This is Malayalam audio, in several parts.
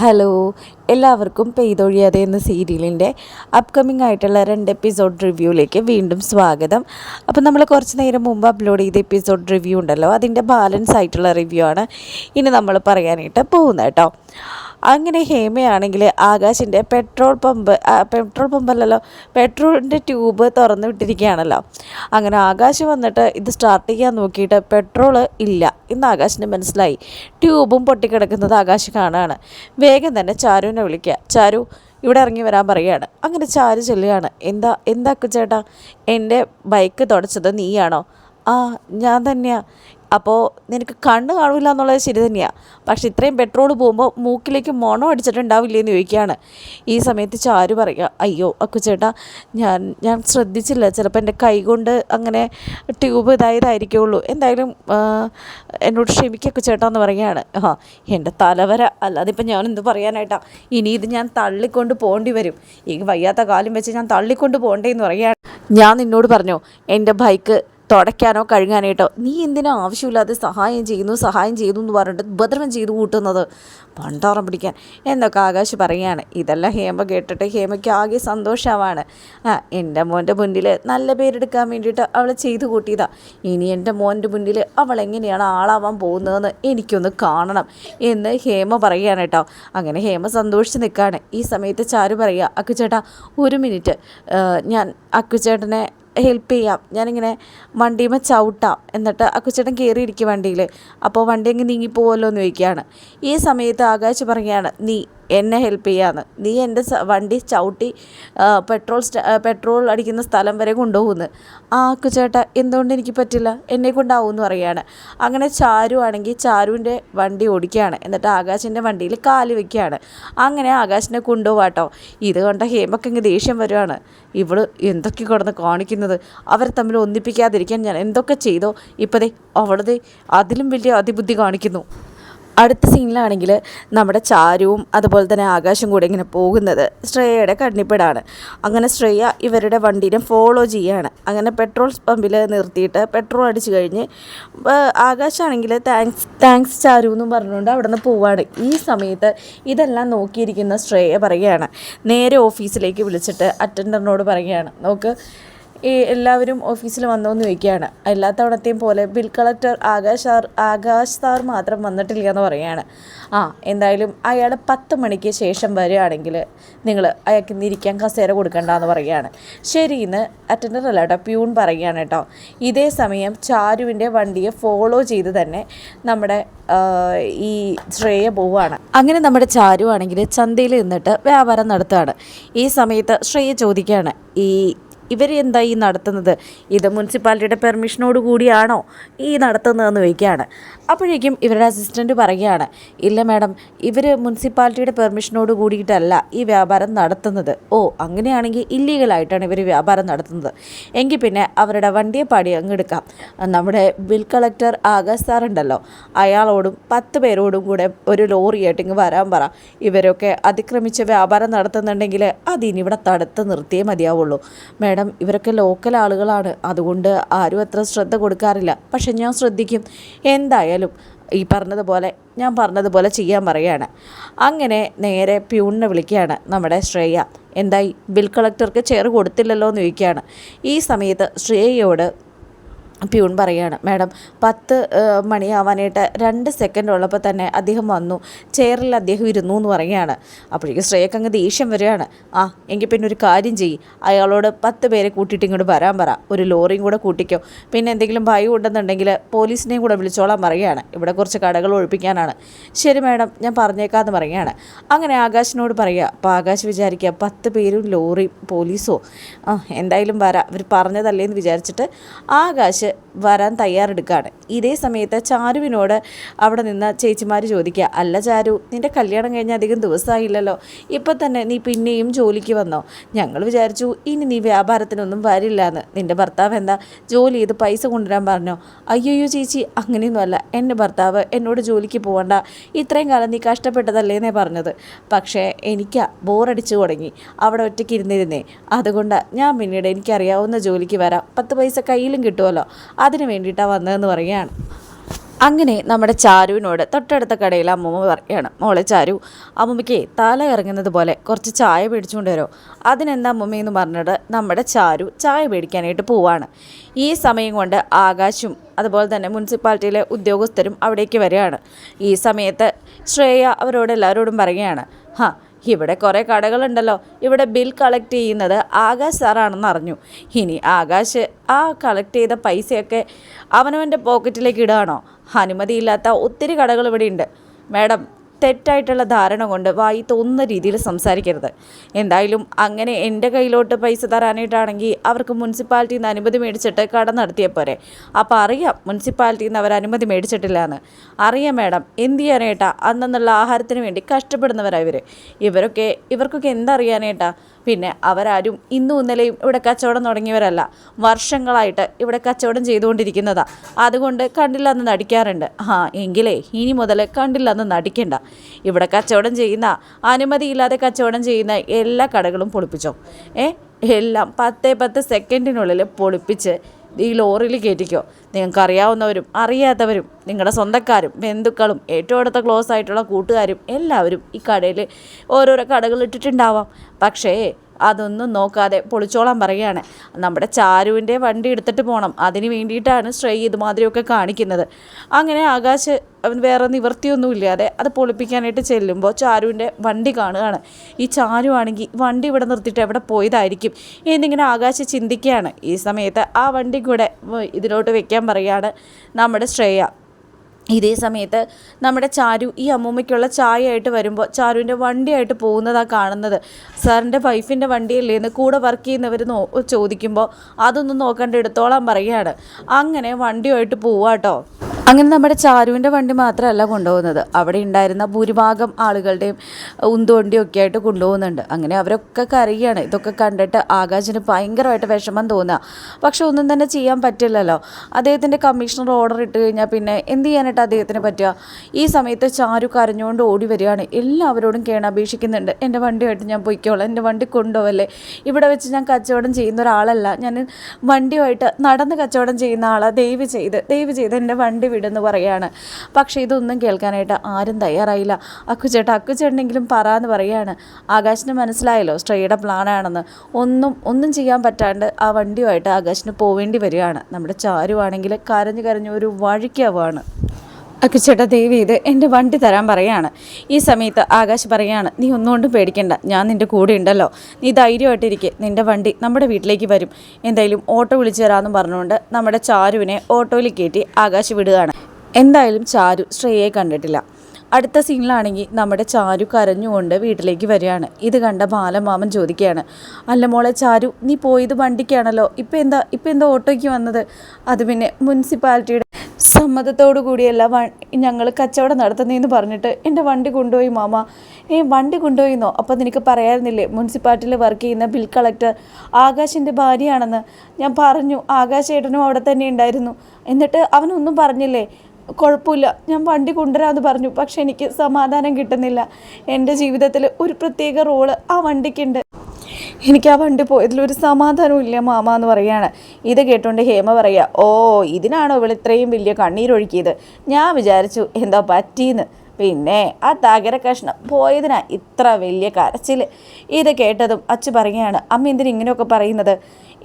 ഹലോ എല്ലാവർക്കും പെയ്തൊഴിയാതെ എന്ന സീരിയലിന്റെ അപ്കമിംഗ് ആയിട്ടുള്ള രണ്ട് എപ്പിസോഡ് റിവ്യൂയിലേക്ക് വീണ്ടും സ്വാഗതം. അപ്പോൾ നമ്മൾ കുറച്ച് നേരം മുമ്പ് അപ്ലോഡ് ചെയ്ത എപ്പിസോഡ് റിവ്യൂ ഉണ്ടല്ലോ അതിന്റെ ബാലൻസ് ആയിട്ടുള്ള റിവ്യൂ ആണ് ഇനി നമ്മൾ പറയാനായിട്ട് പോകുന്നത് കേട്ടോ. അങ്ങനെ ഹേമയാണെങ്കിൽ ആകാശിന്റെ പെട്രോൾ പമ്പ് പെട്രോൾ പമ്പല്ലല്ലോ പെട്രോളിന്റെ ട്യൂബ് തുറന്നു വിട്ടിരിക്കുകയാണല്ലോ. അങ്ങനെ ആകാശ് വന്നിട്ട് ഇത് സ്റ്റാർട്ട് ചെയ്യാൻ നോക്കിയിട്ട് പെട്രോൾ ഇല്ല ഇന്ന് ആകാശിന് മനസ്സിലായി. ട്യൂബും പൊട്ടിക്കിടക്കുന്നത് ആകാശ് കാണുകയാണ് വേഗം തന്നെ ചാരുവിനെ വിളിക്കുക. ചാരു ഇവിടെ ഇറങ്ങി വരാൻ പറയുകയാണ്. അങ്ങനെ ചാരു ചെല്ലുകയാണ്. എന്താ എന്താ ചേട്ടാ എന്റെ ബൈക്ക് തുടച്ചത് നീയാണോ? ആ ഞാൻ തന്നെയാ. അപ്പോൾ നിനക്ക് കണ്ണ് കാണില്ല എന്നുള്ളത് ശരി തന്നെയാണ് പക്ഷെ ഇത്രയും പെട്രോൾ പോകുമ്പോൾ മൂക്കിലേക്ക് മണം അടിച്ചിട്ടുണ്ടാവില്ലേ എന്ന് ചോദിക്കുകയാണ്. ഈ സമയത്ത് ചാരു പറയുക അയ്യോ അക്കുചേട്ടാ ഞാൻ ഞാൻ ശ്രദ്ധിച്ചില്ല. ചിലപ്പോൾ എന്റെ കൈ കൊണ്ട് അങ്ങനെ ട്യൂബ് ഇതായതായിരിക്കുള്ളൂ. എന്തായാലും എന്നോട് ക്ഷമിക്കുക ചേട്ടാ എന്ന് പറയുകയാണ്. ആ എന്റെ തലവര. അല്ലാതെ ഇപ്പം ഞാൻ എന്ത് പറയാനായിട്ടാ? ഇനി ഇത് ഞാൻ തള്ളിക്കൊണ്ട് പോകേണ്ടി വരും. ഈ വയ്യാത്ത കാലം വെച്ച് ഞാൻ തള്ളിക്കൊണ്ട് പോകണ്ടേ എന്ന് പറയുകയാണ്. ഞാൻ നിന്നോട് പറഞ്ഞു എന്റെ ബൈക്ക് തുടയ്ക്കാനോ കഴുകാനായിട്ടോ. നീ എന്തിനാ ആവശ്യമില്ലാതെ സഹായം ചെയ്യുന്നു സഹായം ചെയ്യുന്നു എന്ന് പറഞ്ഞിട്ട് ഉപദ്രവം ചെയ്തു കൂട്ടുന്നത്? പണ്ടോറം പിടിക്കാൻ. എന്നൊക്കെ ആകാശ് പറയുകയാണ്. ഇതെല്ലാം ഹേമ കേട്ടിട്ട് ഹേമയ്ക്ക് ആകെ സന്തോഷമാണ്. ആ എന്റെ മോന്റെ മുന്നിൽ നല്ല പേരെടുക്കാൻ വേണ്ടിയിട്ട് അവൾ ചെയ്തു കൂട്ടിയതാ. ഇനി എന്റെ മോന്റെ മുന്നിൽ അവൾ എങ്ങനെയാണ് ആളാവാൻ പോകുന്നതെന്ന് എനിക്കൊന്ന് കാണണം എന്ന് ഹേമ പറയുകയാണ് കേട്ടോ. അങ്ങനെ ഹേമ സന്തോഷിച്ച് നിൽക്കുകയാണ്. ഈ സമയത്ത് ചാരു പറയുക അക്കുചേട്ടാ ഒരു മിനിറ്റ്. ഞാൻ അക്കുചേട്ടനെ ഹെൽപ്പ് ചെയ്യാം. ഞാനിങ്ങനെ വണ്ടിയുമ്പോൾ ചവിട്ടാം. എന്നിട്ട് അക്കുച്ചേട്ടൻ കയറിയിരിക്കും വണ്ടിയിൽ അപ്പോൾ വണ്ടി അങ്ങ് നീങ്ങിപ്പോവല്ലോ എന്ന് ചോദിക്കുകയാണ്. ഈ സമയത്ത് ആകാശ് പറയുകയാണ് നീ എന്നെ ഹെൽപ്പ് ചെയ്യാന്ന്. നീ എന്റെ വണ്ടി ചവിട്ടി പെട്രോൾ പെട്രോൾ അടിക്കുന്ന സ്ഥലം വരെ കൊണ്ടുപോകുന്നു. ആ കുച്ചേട്ട എന്തുകൊണ്ട് എനിക്ക് പറ്റില്ല? എന്നെ കൊണ്ടാവും എന്ന് പറയുകയാണ് അങ്ങനെ ചാരു ആണെങ്കിൽ ചാരുവിന്റെ വണ്ടി ഓടിക്കുകയാണ്. എന്നിട്ട് ആകാശിന്റെ വണ്ടിയിൽ കാൽ വെക്കുകയാണ്. അങ്ങനെ ആകാശിനെ കൊണ്ടുപോകാട്ടോ ഇത് കണ്ട ഹേമക്ക് ഇങ്ങ് ദേഷ്യം വരുവാണ്. ഇവൾ എന്തൊക്കെ കിടന്ന് കാണിക്കുന്നത്? അവരെ തമ്മിൽ ഒന്നിപ്പിക്കാതിരിക്കാൻ ഞാൻ എന്തൊക്കെ ചെയ്തോ? ഇപ്പതേ അവളത് അതിലും വലിയ അതിബുദ്ധി കാണിക്കുന്നു. അടുത്ത സീനിലാണെങ്കിൽ നമ്മുടെ ചാരുവും അതുപോലെ തന്നെ ആകാശം കൂടെ ഇങ്ങനെ പോകുന്നത് ശ്രേയയുടെ കണ്ണിപ്പെടാണ് അങ്ങനെ ശ്രേയ ഇവരുടെ വണ്ടീനെ ഫോളോ ചെയ്യാണ്. അങ്ങനെ പെട്രോൾ പമ്പിൽ നിർത്തിയിട്ട് പെട്രോൾ അടിച്ചു കഴിഞ്ഞ് ആകാശാണെങ്കിൽ താങ്ക്സ് താങ്ക്സ് ചാരു എന്നും പറഞ്ഞുകൊണ്ട് അവിടെ നിന്ന് പോവാണ്. ഈ സമയത്ത് ഇതെല്ലാം നോക്കിയിരിക്കുന്ന ശ്രേയ പറയുകയാണ്. നേരെ ഓഫീസിലേക്ക് വിളിച്ചിട്ട് അറ്റൻഡറിനോട് പറയുകയാണ്. നോക്ക് ഈ എല്ലാവരും ഓഫീസിൽ വന്നോ എന്ന് ചോദിക്കുകയാണ്. എല്ലാ തവണത്തെയും പോലെ bill collector Akash Akash sir മാത്രം വന്നിട്ടില്ല എന്ന് പറയുകയാണ്. ആ എന്തായാലും അയാൾ പത്ത് മണിക്ക് ശേഷം വരികയാണെങ്കിൽ നിങ്ങൾ അയാൾക്ക് ഇന്നിരിക്കാൻ ഇരിക്കാൻ കൊടുക്കണ്ട എന്ന് പറയുകയാണ്. ശരി ഇന്ന് അറ്റൻഡർ അല്ല കേട്ടോ പ്യൂൺ പറയുകയാണ് കേട്ടോ. ഇതേ സമയം ചാരുവിന്റെ വണ്ടിയെ ഫോളോ ചെയ്ത് തന്നെ നമ്മുടെ ഈ ശ്രേയ പോവുകയാണ്. അങ്ങനെ നമ്മുടെ ചാരു ആണെങ്കിൽ ചന്തയിൽ നിന്നിട്ട് വ്യാപാരം നടത്തുകയാണ്. ഈ സമയത്ത് ശ്രേയ ചോദിക്കുകയാണ് ഈ ഇവർ എന്താ ഈ നടത്തുന്നത്? ഇത് മുനിസിപ്പാലിറ്റിയുടെ പെർമിഷനോട് കൂടിയാണോ ഈ നടത്തുന്നതെന്ന് ചോദിക്കുകയാണ്. അപ്പോഴേക്കും ഇവരുടെ അസിസ്റ്റന്റ് പറയുകയാണ് ഇല്ല മാഡം ഇവർ മുനിസിപ്പാലിറ്റിയുടെ പെർമിഷനോട് കൂടിയിട്ടല്ല ഈ വ്യാപാരം നടത്തുന്നത്. ഓ അങ്ങനെയാണെങ്കിൽ ഇല്ലീഗലായിട്ടാണ് ഇവർ വ്യാപാരം നടത്തുന്നത്. എങ്കിൽ പിന്നെ അവരുടെ വണ്ടിയെ പാടി അങ്ങ് എടുക്കാം. നമ്മുടെ ബിൽ കളക്ടർ ആകാശ് സാറുണ്ടല്ലോ അയാളോടും പത്ത് പേരോടും കൂടെ ഒരു ലോറിയായിട്ട് ഇങ്ങ് വരാൻ പറ. ഇവരൊക്കെ അതിക്രമിച്ച് വ്യാപാരം നടത്തുന്നുണ്ടെങ്കിൽ അതിനിവിടെ തടുത്ത് നിർത്തിയേ മതിയാവുള്ളൂ. മാഡം ഇവരൊക്കെ ലോക്കൽ ആളുകളാണ്. അതുകൊണ്ട് ആരും അത്ര ശ്രദ്ധ കൊടുക്കാറില്ല. പക്ഷെ ഞാൻ ശ്രദ്ധിക്കും. എന്തായാലും ഈ പറഞ്ഞതുപോലെ ഞാൻ പറഞ്ഞതുപോലെ ചെയ്യാൻ പറയുകയാണ് അങ്ങനെ നേരെ പ്യൂണിനെ വിളിക്കുകയാണ് നമ്മുടെ ശ്രേയ. എന്തായി? ബിൽ കളക്ടർക്ക് ചെയർ കൊടുത്തില്ലല്ലോ എന്ന് ചോദിക്കുകയാണ്. ഈ സമയത്ത് ശ്രേയയോട് പ്യൂൺ പറയുകയാണ് മാഡം പത്ത് മണിയാവാനായിട്ട് രണ്ട് സെക്കൻഡ് ഉള്ളപ്പോൾ തന്നെ അദ്ദേഹം വന്നു ചെയറിൽ അദ്ദേഹം ഇരുന്നു എന്ന് പറയുകയാണ്. അപ്പോഴേക്കും ശ്രേയക്ക് അങ്ങ് ദേഷ്യം വരികയാണ് ആ എങ്കിൽ പിന്നെ ഒരു കാര്യം ചെയ്യ് അയാളോട് പത്ത് പേരെ കൂട്ടിയിട്ട് ഇങ്ങോട്ട് വരാൻ പറ ഒരു ലോറിയും കൂടെ കൂട്ടിക്കോ. പിന്നെ എന്തെങ്കിലും ഭയം ഉണ്ടെന്നുണ്ടെങ്കിൽ പോലീസിനെയും കൂടെ വിളിച്ചോളാൻ പറയുകയാണ് ഇവിടെ കുറച്ച് കടകൾ ഒഴിപ്പിക്കാനാണ്. ശരി മാഡം ഞാൻ പറഞ്ഞേക്കാന്ന് പറയുകയാണ്. അങ്ങനെ ആകാശിനോട് പറയുക അപ്പോൾ ആകാശ് വിചാരിക്കുക പത്ത് പേരും ലോറിയും പോലീസോ? ആ എന്തായാലും വരാം ഇവർ പറഞ്ഞതല്ലേ എന്ന് വിചാരിച്ചിട്ട് ആകാശ് വരാൻ തയ്യാറെടുക്കുകയാണ്. ഇതേ സമയത്ത് ചാരുവിനോട് അവിടെ നിന്ന് ചേച്ചിമാർ ചോദിക്കുക അല്ല ചാരു നിന്റെ കല്യാണം കഴിഞ്ഞ അധികം ദിവസമായില്ലല്ലോ ഇപ്പം തന്നെ നീ പിന്നെയും ജോലിക്ക് വന്നോ? ഞങ്ങൾ വിചാരിച്ചു ഇനി നീ വ്യാപാരത്തിനൊന്നും വരില്ല എന്ന് നിന്റെ ഭർത്താവ് എന്താ ജോലി ചെയ്ത് പൈസ കൊണ്ടുവരാൻ പറഞ്ഞോ? അയ്യോയ്യോ ചേച്ചി അങ്ങനെയൊന്നുമല്ല. എന്റെ ഭർത്താവ് എന്നോട് ജോലിക്ക് പോകണ്ട ഇത്രയും കാലം നീ കഷ്ടപ്പെട്ടതല്ലേ എന്നേ പറഞ്ഞത്. പക്ഷേ എനിക്ക് ബോറടിച്ചു തുടങ്ങി. അവിടെ ഒറ്റയ്ക്ക് ഇരുന്നിരുന്നേ. അതുകൊണ്ട് ഞാൻ പിന്നീട് എനിക്കറിയാവുന്ന ജോലിക്ക് വരാം. പത്ത് പൈസ കയ്യിലും കിട്ടുമല്ലോ അതിന് വേണ്ടിയിട്ടാണ് വന്നതെന്ന് പറയുകയാണ്. അങ്ങനെ നമ്മുടെ ചാരുവിനോട് തൊട്ടടുത്ത കടയിൽ അമ്മൂമ്മ പറയുകയാണ്. മോളെ ചാരു അമ്മൂമ്മയ്ക്ക് തല ഇറങ്ങുന്നത് പോലെ കുറച്ച് ചായ മേടിച്ചുകൊണ്ട് വരുമോ അതിനെന്താ അമ്മൂമ്മയെന്ന് പറഞ്ഞിട്ട് നമ്മുടെ ചാരു ചായ മേടിക്കാനായിട്ട് പോവാണ്. ഈ സമയം കൊണ്ട് ആകാശും അതുപോലെ തന്നെ മുനിസിപ്പാലിറ്റിയിലെ ഉദ്യോഗസ്ഥരും അവിടേക്ക് വരികയാണ്. ഈ സമയത്ത് ശ്രേയ അവരോട് എല്ലാവരോടും പറയുകയാണ്. ഹാ ഇവിടെ കുറേ കടകളുണ്ടല്ലോ. ഇവിടെ ബിൽ കളക്ട് ചെയ്യുന്നത് ആകാശ് സാറാണെന്ന് അറിഞ്ഞു. ഇനി ആകാശ് ആ കളക്ട് ചെയ്ത പൈസയൊക്കെ അവനവന്റെ പോക്കറ്റിലേക്ക് ഇടുകയാണോ അനുമതിയില്ലാത്ത ഒത്തിരി കടകൾ ഇവിടെയുണ്ട്. മാഡം തെറ്റായിട്ടുള്ള ധാരണ കൊണ്ട് വായി തോന്നുന്ന രീതിയിൽ സംസാരിക്കരുത്. എന്തായാലും അങ്ങനെ എന്റെ കയ്യിലോട്ട് പൈസ തരാനായിട്ടാണെങ്കിൽ അവർക്ക് മുനിസിപ്പാലിറ്റിയിൽ നിന്ന് അനുമതി മേടിച്ചിട്ട് കട നടത്തിയ പോരെ. അപ്പോൾ അറിയാം മുനിസിപ്പാലിറ്റിയിൽ നിന്ന് അവർ അനുമതി മേടിച്ചിട്ടില്ല എന്ന് അറിയാം മാഡം എന്ത് ചെയ്യാനായിട്ടാ? അന്നെന്നുള്ള ആഹാരത്തിന് വേണ്ടി കഷ്ടപ്പെടുന്നവരാണ് ഇവർ ഇവരൊക്കെ ഇവർക്കൊക്കെ എന്തറിയാനേട്ടാ പിന്നെ അവരാരും ഇന്നും ഇന്നലെയും ഇവിടെ കച്ചവടം തുടങ്ങിയവരല്ല. വർഷങ്ങളായിട്ട് ഇവിടെ കച്ചവടം ചെയ്തുകൊണ്ടിരിക്കുന്നതാ. അതുകൊണ്ട് കണ്ടില്ലെന്ന് നടിക്കാറുണ്ട്. ആ എങ്കിലേ ഇനി മുതൽ കണ്ടില്ലെന്ന് നടിക്കണ്ട. ഇവിടെ കച്ചവടം ചെയ്യുന്ന അനുമതിയില്ലാതെ കച്ചവടം ചെയ്യുന്ന എല്ലാ കടകളും പൊളിപ്പിച്ചോ? ഏ എല്ലാം പത്തേ പത്ത് സെക്കൻഡിനുള്ളിൽ പൊളിപ്പിച്ച് ഈ ലോറിയിൽ കയറ്റിക്കോ. നിങ്ങൾക്ക് അറിയാവുന്നവരും അറിയാത്തവരും നിങ്ങളുടെ സ്വന്തക്കാരും ബന്ധുക്കളും ഏറ്റവും അടുത്ത ക്ലോസ് ആയിട്ടുള്ള കൂട്ടുകാരും എല്ലാവരും ഈ കടയിൽ ഓരോരോ കടകൾ ഇട്ടിട്ടുണ്ടാവാം. പക്ഷേ അതൊന്നും നോക്കാതെ പൊളിച്ചോളാൻ പറയുകയാണ്. നമ്മുടെ ചാരുവിന്റെ വണ്ടി എടുത്തിട്ട് പോകണം അതിന് വേണ്ടിയിട്ടാണ് ശ്രേയ ഇതുമാതിരിയൊക്കെ കാണിക്കുന്നത്. അങ്ങനെ ആകാശ് വേറെ നിവൃത്തിയൊന്നുമില്ലാതെ അത് പൊളിപ്പിക്കാനായിട്ട് ചെല്ലുമ്പോൾ ചാരുവിന്റെ വണ്ടി കാണുകയാണ്. ഈ ചാരു ആണെങ്കിൽ വണ്ടി ഇവിടെ നിർത്തിയിട്ട് എവിടെ പോയതായിരിക്കും എന്നിങ്ങനെ ആകാശ് ചിന്തിക്കുകയാണ്. ഈ സമയത്ത് ആ വണ്ടി കൂടെ ഇതിലോട്ട് വെക്കാൻ പറയുകയാണ് നമ്മുടെ ശ്രേയ. ഇതേ സമയത്ത് നമ്മുടെ ചാരു ഈ അമ്മൂമ്മയ്ക്കുള്ള ചായയായിട്ട് വരുമ്പോൾ ചാരുവിന്റെ വണ്ടിയായിട്ട് പോകുന്നതാണ് കാണുന്നത്. സാറിന്റെ വൈഫിന്റെ വണ്ടിയല്ലേ എന്ന് കൂടെ വർക്ക് ചെയ്യുന്നവർ നോ ചോദിക്കുമ്പോൾ അതൊന്നും നോക്കണ്ട എടുത്തോളാൻ പറയുകയാണ്. അങ്ങനെ വണ്ടിയുമായിട്ട് പോവാട്ടോ അങ്ങനെ നമ്മുടെ ചാരുവിന്റെ വണ്ടി മാത്രമല്ല കൊണ്ടുപോകുന്നത്. അവിടെ ഉണ്ടായിരുന്ന ഭൂരിഭാഗം ആളുകളുടെയും ഉന്തുവണ്ടിയും ഒക്കെ ആയിട്ട് കൊണ്ടുപോകുന്നുണ്ട്. അങ്ങനെ അവരൊക്കെ കരയുകയാണ്. ഇതൊക്കെ കണ്ടിട്ട് ആകാശിന് ഭയങ്കരമായിട്ട് വിഷമം തോന്നുക. പക്ഷെ ഒന്നും തന്നെ ചെയ്യാൻ പറ്റില്ലല്ലോ. അദ്ദേഹത്തിന്റെ കമ്മീഷണർ ഓർഡർ ഇട്ട് കഴിഞ്ഞാൽ പിന്നെ എന്ത് ചെയ്യാനായിട്ട് അദ്ദേഹത്തിന് പറ്റുക? ഈ സമയത്ത് ചാരു കരഞ്ഞുകൊണ്ട് ഓടി വരികയാണ്. എല്ലാവരോടും കേണപേക്ഷിക്കുന്നുണ്ട്. എന്റെ വണ്ടിയായിട്ട് ഞാൻ പൊയ്ക്കോളാം. എന്റെ വണ്ടി കൊണ്ടുപോകല്ലേ ഇവിടെ വെച്ച് ഞാൻ കച്ചവടം ചെയ്യുന്ന ഒരാളല്ല. ഞാൻ വണ്ടിയുമായിട്ട് നടന്ന് കച്ചവടം ചെയ്യുന്ന ആളാണ് ദയവ് ചെയ്ത് ദയവ് ചെയ്ത് എന്റെ വണ്ടി വിടുന്നു പറയാണ്. പക്ഷേ ഇതൊന്നും കേൾക്കാനായിട്ട് ആരും തയ്യാറായില്ല. അക്കുചേട്ട അക്കുചേട്ടനെങ്കിലും പറ എന്ന് പറയാണ്. ആകാശിന് മനസ്സിലായല്ലോ സ്ട്രേയുടെ പ്ലാനാണെന്ന്. ഒന്നും ഒന്നും ചെയ്യാൻ പറ്റാണ്ട് ആ വണ്ടിയുമായിട്ട് ആകാശിന് പോവേണ്ടി വരികയാണ്. നമ്മുടെ ചാരുവാണെങ്കിൽ കരഞ്ഞു കരഞ്ഞു ഒരു വഴിക്കാവാണ് അക്കുച്ചേട്ടാ ദേവി ഇത് എന്റെ വണ്ടി തരാൻ പറയാണ്. ഈ സമയത്ത് ആകാശ് പറയാണ് നീ ഒന്നുകൊണ്ടും പേടിക്കണ്ട ഞാൻ നിന്റെ കൂടെ ഉണ്ടല്ലോ. നീ ധൈര്യമായിട്ടിരിക്കെ. നിന്റെ വണ്ടി നമ്മുടെ വീട്ടിലേക്ക് വരും. എന്തായാലും ഓട്ടോ വിളിച്ചു തരാമെന്ന് പറഞ്ഞുകൊണ്ട് നമ്മുടെ ചാരുവിനെ ഓട്ടോയിൽ കയറ്റി ആകാശ് വിടുകയാണ്. എന്തായാലും ചാരു ശ്രേയയെ കണ്ടിട്ടില്ല. അടുത്ത സീനിലാണെങ്കിൽ നമ്മുടെ ചാരു കരഞ്ഞുകൊണ്ട് വീട്ടിലേക്ക് വരികയാണ്. ഇത് കണ്ട ബാലമാമൻ ചോദിക്കുകയാണ് അല്ല മോളെ ചാരു നീ പോയത് വണ്ടിക്കാണല്ലോ. ഇപ്പം എന്താ ഇപ്പം എന്താ ഓട്ടോയ്ക്ക് വന്നത്? അത് പിന്നെ മുനിസിപ്പാലിറ്റിയുടെ സമ്മതത്തോടു കൂടിയല്ല ഞങ്ങൾ കച്ചവടം നടത്തുന്നതെന്ന് പറഞ്ഞിട്ട് എന്റെ വണ്ടി കൊണ്ടുപോയി മാമ. ഏ വണ്ടി കൊണ്ടുപോയിന്നോ? അപ്പം നിനക്ക് പറയായിരുന്നില്ലേ മുനിസിപ്പാലിറ്റിയിൽ വർക്ക് ചെയ്യുന്ന ബിൽ കളക്ടർ ആകാശിന്റെ ഭാര്യയാണെന്ന്? ഞാൻ പറഞ്ഞു ആകാശ് ഏട്ടനും അവിടെ തന്നെ ഉണ്ടായിരുന്നു. എന്നിട്ട് അവനൊന്നും പറഞ്ഞില്ലേ കുഴപ്പമില്ല. ഞാൻ വണ്ടി കൊണ്ടുവരാമെന്ന് പറഞ്ഞു. പക്ഷെ എനിക്ക് സമാധാനം കിട്ടുന്നില്ല. എന്റെ ജീവിതത്തിൽ ഒരു പ്രത്യേക റോൾ ആ വണ്ടിക്കുണ്ട്. എനിക്ക് ആ വണ്ടി സമാധാനവും ഇല്ല മാമ എന്ന് പറയാണ് ഇത് കേട്ടുകൊണ്ട് ഹേമ പറയുക ഓ ഇതിനാണോ ഇവൾ ഇത്രയും വലിയ കണ്ണീരൊഴുക്കിയത്? ഞാൻ വിചാരിച്ചു എന്താ പറ്റീന്ന് പിന്നെ ആ തകര കഷ്ണം പോയതിനാ ഇത്ര വലിയ കരച്ചിൽ ഇത് കേട്ടതും അച്ഛ പറയുകയാണ് അമ്മ എന്തിനു ഇങ്ങനെയൊക്കെ പറയുന്നത്?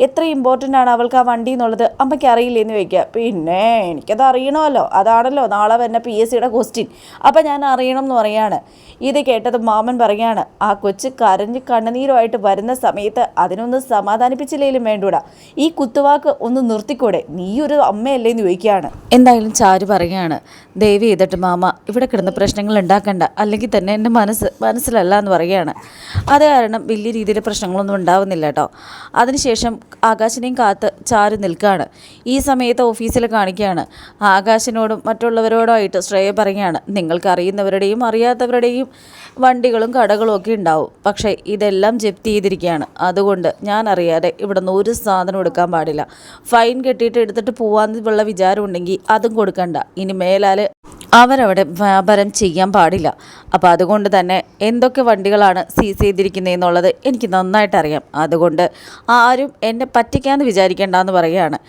എത്ര ഇമ്പോർട്ടന്റ് ആണ് അവൾക്ക് ആ വണ്ടി എന്നുള്ളത് അമ്മയ്ക്ക് അറിയില്ലെന്ന് ചോദിക്കുക. പിന്നെ എനിക്കത് അറിയണമല്ലോ. അതാണല്ലോ നാളെ വരുന്ന പി എസ് സിയുടെ ക്വസ്റ്റ്യൻ അപ്പം ഞാൻ അറിയണം എന്ന് പറയാണ്. ഇത് കേട്ടത് മാമൻ പറയാണ് ആ കൊച്ച് കരഞ്ഞ് കണ്ണുനീരുമായിട്ട് വരുന്ന സമയത്ത് അതിനൊന്ന് സമാധാനിപ്പിച്ചില്ലെങ്കിലും വേണ്ടൂടാ. ഈ കുത്തുവാക്ക് ഒന്ന് നിർത്തിക്കൂടെ? നീ ഒരു അമ്മയല്ലേ? എന്ന് ചോദിക്കുകയാണ്. എന്തായാലും ചാരു പറയുകയാണ് ദയവ് ചെയ്തിട്ട് മാമ ഇവിടെ കിടന്ന് പ്രശ്നങ്ങൾ ഉണ്ടാക്കണ്ട. അല്ലെങ്കിൽ തന്നെ എന്റെ മനസ്സ് മനസ്സിലല്ല എന്ന് പറയുകയാണ് അത് കാരണം വലിയ രീതിയിൽ പ്രശ്നങ്ങളൊന്നും ഉണ്ടാവുന്നില്ല കേട്ടോ. അതിനുശേഷം ആകാശിനെയും കാത്ത് ചാരി നിൽക്കുകയാണ്. ഈ സമയത്ത് ഓഫീസിൽ കാണിക്കുകയാണ്. ആകാശിനോടും മറ്റുള്ളവരോടുമായിട്ട് ശ്രേയ പറയുകയാണ്. നിങ്ങൾക്കറിയുന്നവരുടെയും അറിയാത്തവരുടെയും വണ്ടികളും കടകളും ഒക്കെ ഉണ്ടാവും. പക്ഷേ ഇതെല്ലാം ജപ്തി ചെയ്തിരിക്കുകയാണ്. അതുകൊണ്ട് ഞാൻ അറിയാതെ ഇവിടെ നിന്ന് ഒരു സാധനം എടുക്കാൻ പാടില്ല. ഫൈൻ കെട്ടിയിട്ട് എടുത്തിട്ട് പോകാമെന്നുള്ള വിചാരം ഉണ്ടെങ്കിൽ അതും കൊടുക്കണ്ട. ഇനി മേലാൽ അവരവിടെ വ്യാപാരം ചെയ്യാൻ പാടില്ല. അപ്പോൾ അതുകൊണ്ട് തന്നെ എന്തൊക്കെ വണ്ടികളാണ് സീസ് ചെയ്തിരിക്കുന്നതെന്നുള്ളത് എനിക്ക് നന്നായിട്ട് അറിയാം അതുകൊണ്ട് ആരും എന്നെ പറ്റിക്കാമെന്ന് വിചാരിക്കേണ്ടെന്ന് പറയുകയാണ്.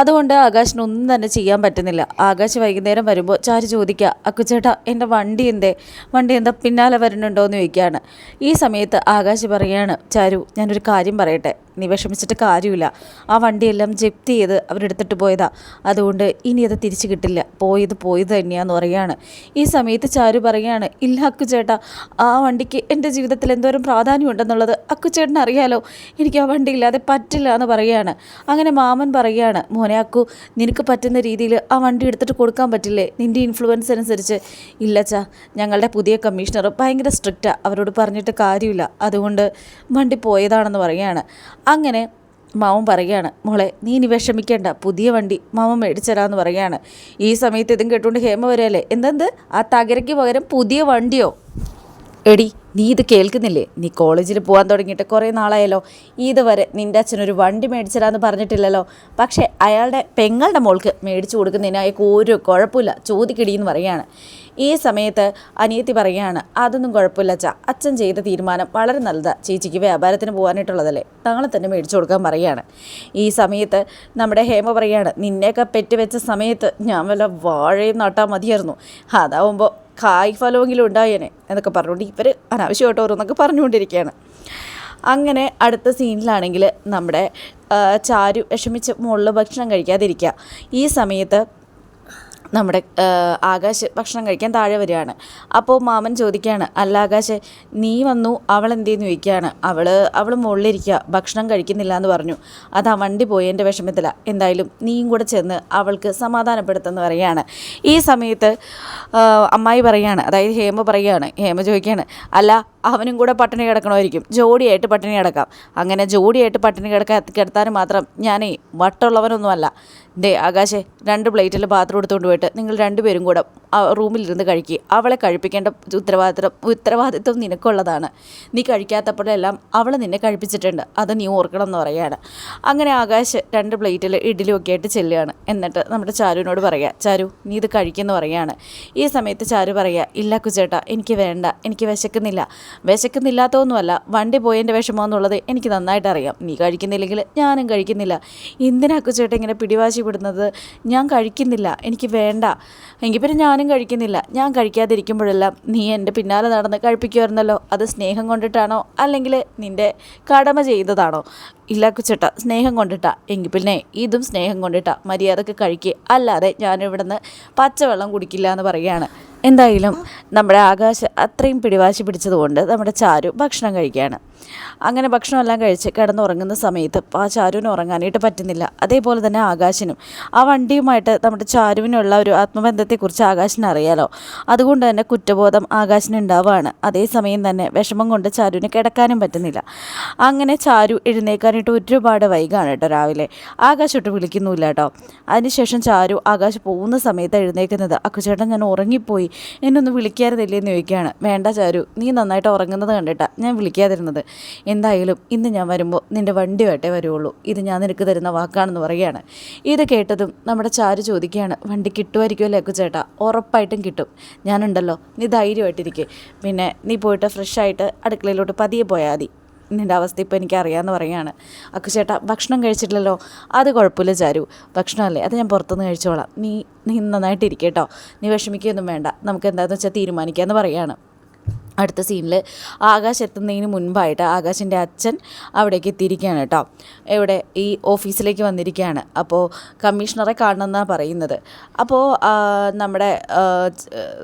അതുകൊണ്ട് ആകാശിന് ഒന്നും തന്നെ ചെയ്യാൻ പറ്റുന്നില്ല. ആകാശ് വൈകുന്നേരം വരുമ്പോൾ ചാരി ചോദിക്കുക അക്കുച്ചേട്ടാ എന്റെ വണ്ടി എന്തേ? വണ്ടി എന്താ പിന്നാലെ വരുന്നുണ്ടോ എന്ന് ചോദിക്കുകയാണ് ഈ സമയത്ത് ആകാശ് പറയുകയാണ് ചാരു ഞാനൊരു കാര്യം പറയട്ടെ. നീ വിഷമിച്ചിട്ട് കാര്യമില്ല. ആ വണ്ടിയെല്ലാം ജപ്തി ചെയ്ത് അവരെടുത്തിട്ട് പോയതാ. അതുകൊണ്ട് ഇനി അത് തിരിച്ചു കിട്ടില്ല. പോയത് പോയത് തന്നെയാന്ന് പറയാണ് ഈ സമയത്ത് ചാരു പറയുകയാണ് ഇല്ല അക്കുചേട്ടാ ആ വണ്ടിക്ക് എന്റെ ജീവിതത്തിൽ എന്തോരം പ്രാധാന്യം ഉണ്ടെന്നുള്ളത് അക്കുചേട്ടന് അറിയാലോ. എനിക്ക് ആ വണ്ടി ഇല്ലാതെ പറ്റില്ല എന്ന് പറയാണ് അങ്ങനെ മാമൻ പറയാണ് മോനെ അക്കു നിനക്ക് പറ്റുന്ന രീതിയിൽ ആ വണ്ടി എടുത്തിട്ട് കൊടുക്കാൻ പറ്റില്ലേ? നിന്റെ ഇൻഫ്ലുവൻസ് അനുസരിച്ച്. ഇല്ലച്ചാ ഞങ്ങളുടെ പുതിയ കമ്മീഷണർ ഭയങ്കര സ്ട്രിക്റ്റാണ് അവരോട് പറഞ്ഞിട്ട് കാര്യമില്ല. അതുകൊണ്ട് വണ്ടി പോയതാണെന്ന് പറയാണ് അങ്ങനെ മാമൻ പറയുകയാണ് മോളെ നീ ഇനി വിഷമിക്കേണ്ട പുതിയ വണ്ടി മാമൻ മേടിച്ചരാന്ന് പറയുകയാണ്. ഈ സമയത്ത് ഇതും കേട്ടുകൊണ്ട് ഹേമ വരികയല്ലേ എന്തെന്ത് ആ തകരയ്ക്ക് പകരം പുതിയ വണ്ടിയോ? എടി നീ ഇത് കേൾക്കുന്നില്ലേ? നീ കോളേജിൽ പോകാൻ തുടങ്ങിയിട്ട് കുറേ നാളായല്ലോ. ഇതുവരെ നിന്റെ അച്ഛനൊരു വണ്ടി മേടിച്ചരാന്ന് പറഞ്ഞിട്ടില്ലല്ലോ. പക്ഷേ അയാളുടെ പെങ്ങളുടെ മോൾക്ക് മേടിച്ചു കൊടുക്കുന്നതിന് ഒരു കുഴപ്പമില്ല. ചോദിക്കടിയെന്ന് പറയുകയാണ്. ഈ സമയത്ത് അനിയത്തി പറയുകയാണ് അതൊന്നും കുഴപ്പമില്ല അച്ഛ. അച്ഛൻ ചെയ്ത തീരുമാനം വളരെ നല്ലതാണ് ചേച്ചിക്ക് വ്യാപാരത്തിന് പോകാനായിട്ടുള്ളതല്ലേ. താളെ തന്നെ മേടിച്ചു കൊടുക്കാൻ പറയുകയാണ്. ഈ സമയത്ത് നമ്മുടെ ഹേമ പറയുകയാണ് നിന്നെയൊക്കെ പെറ്റുവെച്ച സമയത്ത് ഞാൻ വല്ല വാഴയും നട്ടാൽ മതിയായിരുന്നു. അതാവുമ്പോൾ കായ് ഫലമെങ്കിലും ഉണ്ടായേനെ എന്നൊക്കെ പറഞ്ഞുകൊണ്ട് ഇവർ അനാവശ്യമായിട്ട് ഓരോന്നൊക്കെ പറഞ്ഞുകൊണ്ടിരിക്കുകയാണ്. അങ്ങനെ അടുത്ത സീനിലാണെങ്കിൽ നമ്മുടെ ചാരു വിഷമിച്ച് മുകളിൽ ഭക്ഷണം കഴിക്കാതിരിക്കുക. ഈ സമയത്ത് നമ്മുടെ ആകാശ് ഭക്ഷണം കഴിക്കാൻ താഴെ വരികയാണ്. അപ്പോൾ മാമൻ ചോദിക്കുകയാണ് അല്ല ആകാശ് നീ വന്നു അവൾ എന്തെന്ന് ചോദിക്കുകയാണ്. അവൾ അവൾ മുകളിലിരിക്കുക ഭക്ഷണം കഴിക്കുന്നില്ല എന്ന് പറഞ്ഞു. അത് വണ്ടി പോയി എന്റെ വിഷമത്തിലാണ് എന്തായാലും നീയും കൂടെ ചെന്ന് അവൾക്ക് സമാധാനപ്പെടുത്തുന്നു പറയുകയാണ്. ഈ സമയത്ത് അമ്മായി പറയുകയാണ് അതായത് ഹേമ പറയുകയാണ്. ഹേമ ചോദിക്കുകയാണ് അല്ല അവനും കൂടെ പട്ടിണി കിടക്കണമായിരിക്കും. ജോഡിയായിട്ട് പട്ടിണി കിടക്കാം. അങ്ങനെ ജോഡിയായിട്ട് പട്ടിണി കിടക്കാൻ കിടത്താൻ മാത്രം ഞാനേ വട്ടുള്ളവനൊന്നുമല്ല. ദേ ആകാശേ രണ്ട് പ്ലേറ്റിൽ പാത്രം എടുത്തുകൊണ്ട് പോയിട്ട് നിങ്ങൾ രണ്ടുപേരും കൂടെ റൂമിലിരുന്ന് കഴിക്കുക അവളെ കഴിപ്പിക്കേണ്ട ഉത്തരവാദിത്വം ഉത്തരവാദിത്വം നിനക്കുള്ളതാണ്. നീ കഴിക്കാത്തപ്പോഴെല്ലാം അവൾ നിന്നെ കഴിപ്പിച്ചിട്ടുണ്ട്. അത് നീ ഓർക്കണം എന്ന് പറയുകയാണ്. അങ്ങനെ ആകാശ് രണ്ട് പ്ലേറ്റിൽ ഇഡ്ഡലിയൊക്കെ ആയിട്ട് ചെല്ലുകയാണ്. എന്നിട്ട് നമ്മുടെ ചാരുവിനോട് പറയുക ചാരു നീ ഇത് കഴിക്കുമെന്ന് പറയുകയാണ്. ഈ സമയത്ത് ചാരു പറയുക ഇല്ല കുച്ചേട്ടാ എനിക്ക് വേണ്ട. എനിക്ക് വിശക്കുന്നില്ല. വിശക്കുന്നില്ലാത്തതൊന്നുമല്ല. വണ്ടി പോയതിന്റെ വിഷമമെന്നുള്ളത് എനിക്ക് നന്നായിട്ട് അറിയാം. നീ കഴിക്കുന്നില്ലെങ്കിൽ ഞാനും കഴിക്കുന്നില്ല. എന്തിനാ കുച്ചേട്ട ഇങ്ങനെ പിടിവാശി വിടുന്നത് ഞാൻ കഴിക്കുന്നില്ല. എനിക്ക് വേണ്ട. എങ്കിൽ പിന്നെ ഞാനും കഴിക്കുന്നില്ല. ഞാൻ കഴിക്കാതിരിക്കുമ്പോഴെല്ലാം നീ എന്റെ പിന്നാലെ നടന്ന് കഴിപ്പിക്കുമായിരുന്നല്ലോ. അത് സ്നേഹം കൊണ്ടിട്ടാണോ? അല്ലെങ്കിൽ നിന്റെ കടമ ചെയ്തതാണോ? ഇല്ല കുച്ചേട്ട സ്നേഹം കൊണ്ടിട്ടാ. എങ്കിൽ പിന്നെ ഇതും സ്നേഹം കൊണ്ടിട്ടാ. മര്യാദയ്ക്ക് കഴിക്കുക അല്ലാതെ ഞാനിവിടുന്ന് പച്ചവെള്ളം കുടിക്കില്ല എന്ന് പറയുകയാണ്. എന്തായാലും നമ്മുടെ ആകാശ് അത്രയും പിടിവാശി പിടിച്ചതുകൊണ്ട് നമ്മുടെ ചാരു ഭക്ഷണം കഴിക്കുകയാണ്. അങ്ങനെ ഭക്ഷണമെല്ലാം കഴിച്ച് കിടന്നുറങ്ങുന്ന സമയത്ത് ആ ചാരുവിന് ഉറങ്ങാനായിട്ട് പറ്റുന്നില്ല. അതേപോലെ തന്നെ ആകാശിനും. ആ വണ്ടിയുമായിട്ട് നമ്മുടെ ചാരുവിനുള്ള ഒരു ആത്മബന്ധത്തെക്കുറിച്ച് ആകാശിന് അറിയാലോ. അതുകൊണ്ട് തന്നെ കുറ്റബോധം ആകാശിന് ഉണ്ടാവുകയാണ് അതേസമയം തന്നെ വിഷമം കൊണ്ട് ചാരുവിന് കിടക്കാനും പറ്റുന്നില്ല. അങ്ങനെ ചാരു എഴുന്നേക്കാനായിട്ട് ഒരുപാട് വൈകാണ് കേട്ടോ രാവിലെ. ആകാശ് ഒട്ട് വിളിക്കുന്നുമില്ല കേട്ടോ. അതിനുശേഷം ചാരു ആകാശ് പോകുന്ന സമയത്ത് എഴുന്നേക്കുന്നത് അക്കുചേട്ടൻ ഞാൻ ഉറങ്ങിപ്പോയി. എന്നൊന്ന് വിളിക്കാറുന്നില്ലേ എന്ന് ചോദിക്കുകയാണ്. വേണ്ട ചാരു നീ നന്നായിട്ട് ഉറങ്ങുന്നത് കണ്ടിട്ടാണ് ഞാൻ വിളിക്കാതിരുന്നത്. എന്തായാലും ഇന്ന് ഞാൻ വരുമ്പോൾ നിന്റെ വണ്ടിയായിട്ടേ വരുള്ളൂ ഇത് ഞാൻ നിനക്ക് തരുന്ന വാക്കാണെന്ന് പറയുകയാണ്. ഇത് കേട്ടതും നമ്മുടെ ചാരു ചോദിക്കുകയാണ് വണ്ടി കിട്ടുമായിരിക്കുമല്ലോ ചേട്ടാ ഉറപ്പായിട്ടും കിട്ടും. ഞാനുണ്ടല്ലോ. നീ ധൈര്യമായിട്ടിരിക്കെ. പിന്നെ നീ പോയിട്ട് ഫ്രഷായിട്ട് അടുക്കളയിലോട്ട് പതിയെ പോയാൽ മതി. നിന്റെ അവസ്ഥ ഇപ്പോൾ എനിക്കറിയാമെന്ന് പറയുകയാണ്. അക്കു ചേട്ടാ ഭക്ഷണം കഴിച്ചിട്ടില്ലല്ലോ? അത് കുഴപ്പമില്ല ചാരു. ഭക്ഷണമല്ലേ? അത് ഞാൻ പുറത്തുനിന്ന് കഴിച്ചോളാം. നീ നീ നന്നായിട്ടിരിക്കേട്ടോ നീ വിഷമിക്കുകയൊന്നും വേണ്ട. നമുക്ക് എന്താണെന്ന് വെച്ചാൽ തീരുമാനിക്കാമെന്ന് പറയുകയാണ്. അടുത്ത സീനിൽ ആകാശ് എത്തുന്നതിന് മുൻപായിട്ട് ആകാശിന്റെ അച്ഛൻ അവിടേക്ക് എത്തിയിരിക്കുകയാണ് കേട്ടോ. എവിടെ? ഈ ഓഫീസിലേക്ക് വന്നിരിക്കുകയാണ്. അപ്പോൾ കമ്മീഷണറെ കാണണമെന്നാണ് പറയുന്നത്. അപ്പോൾ നമ്മുടെ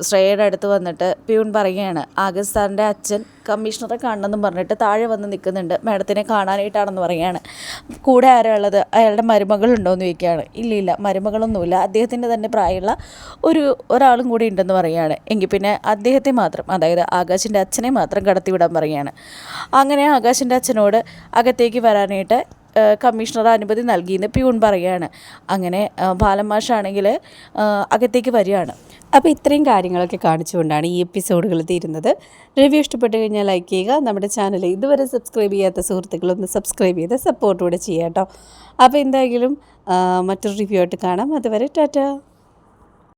ശ്രേയയുടെ അടുത്ത് വന്നിട്ട് പ്യൂൺ പറയുകയാണ് ആകാശ് സാറിന്റെ അച്ഛൻ കമ്മീഷണറെ കാണണമെന്നും പറഞ്ഞിട്ട് താഴെ വന്ന് നിൽക്കുന്നുണ്ട്. മാഡത്തിനെ കാണാനായിട്ടാണെന്ന് പറയുകയാണ്. കൂടെ ആരാ ഉള്ളത്? അയാളുടെ മരുമകളുണ്ടോ? എന്ന് ചോദിക്കുകയാണ്. ഇല്ല ഇല്ല മരുമകളൊന്നുമില്ല. അദ്ദേഹത്തിന്റെ തന്നെ പ്രായമുള്ള ഒരു ഒരാളും കൂടി ഉണ്ടെന്ന് പറയുകയാണ്. എങ്കിൽ പിന്നെ അദ്ദേഹത്തെ മാത്രം. അതായത് ആകാശിന്റെ അച്ഛനെ മാത്രം കടത്തിവിടാൻ പറയുകയാണ്. അങ്ങനെ ആകാശിന്റെ അച്ഛനോട് അകത്തേക്ക് വരാനായിട്ട് കമ്മീഷണർ അനുമതി നൽകിയെന്ന് പ്യൂൺ പറയുകയാണ്. അങ്ങനെ ബാലമാഷാണെങ്കിൽ അകത്തേക്ക് വരികയാണ്. അപ്പോൾ ഇത്രയും കാര്യങ്ങളൊക്കെ കാണിച്ചുകൊണ്ടാണ് ഈ എപ്പിസോഡുകൾ തീരുന്നത്. റിവ്യൂ ഇഷ്ടപ്പെട്ട് കഴിഞ്ഞാൽ ലൈക്ക് ചെയ്യുക. നമ്മുടെ ചാനൽ ഇതുവരെ സബ്സ്ക്രൈബ് ചെയ്യാത്ത സുഹൃത്തുക്കളൊന്ന് സബ്സ്ക്രൈബ് ചെയ്ത് സപ്പോർട്ട് കൂടെ ചെയ്യാം കേട്ടോ. അപ്പോൾ എന്തായാലും മറ്റൊരു റിവ്യൂ ആയിട്ട് കാണാം. അതുവരെ ടാറ്റ.